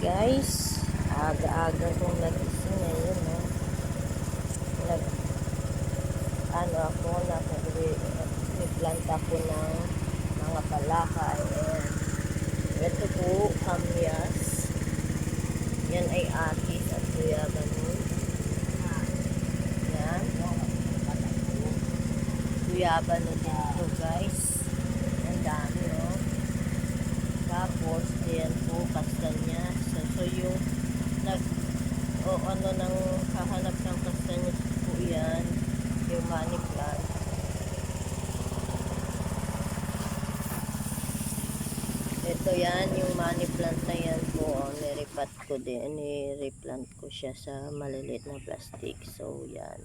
guys, aga-aga kong nagising ngayon, no? Nag, ano ako, nag-planta ko ng mga palakay. And ito po, kamyas. Yan ay atis at kuyaban nun. Yan. Kuyaban nun din guys. Ang dami, no? Tapos, yan po, kastanya. So, yung nag, o ano nang hahanap ng kastanya po yan, yung money plant. Ito yan, yung money plant na yan po, oh, niripat ko din, nireplant ko siya sa maliliit na plastic. So, yan.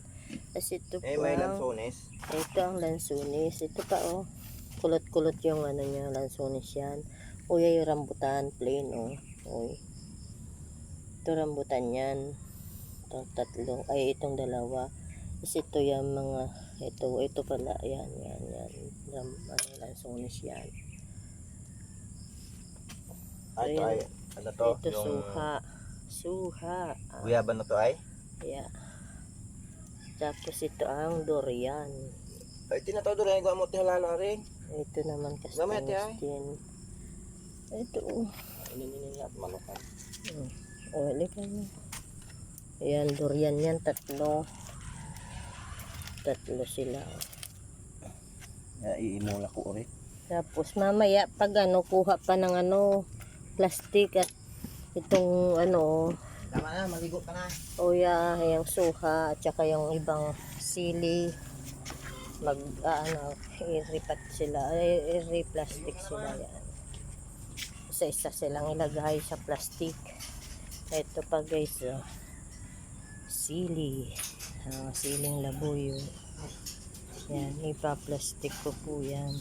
Tapos ito Eh, po, may ang- lansones. ito ang lansunis. Ito pa oh. Kulot-kulot yung ano niya, lansunis yan. Uy, yung rambutan, plain oh. Uy. Ito rambutan yan. Ito tatlo. Ay, itong dalawa. Tapos ito yung mga, ito, ito pala. Yan, yan, yan. Ram, ano, lansunis yan. Ah, ito Ayan. ay, ano to? ito yung suha. Suha. Ah, guyaban na to ay? yeah. Tapos ito ang durian. Ay, tinatawag doon ay gamot ni halala rin. Ito naman Gamit, kastanis ay. din. Ito. Inininin at malukan. Hmm. O, halika na. Ayan, durian yan, tatlo. Tatlo sila. oh. Ya, iimula ko ulit. Tapos mamaya, pag ano, kuha pa ng ano, plastic at itong ano, Tama na, maligo ka na. oya, yung suha, at saka yung ibang sili, mag, ah, ano, i-repat sila, i- i-plastic sila yan. Isa-isa silang ilagay sa plastic. Ito pa guys, oh. sili, ah, siling labuyo. Yan, ipa-plastic ko po yan.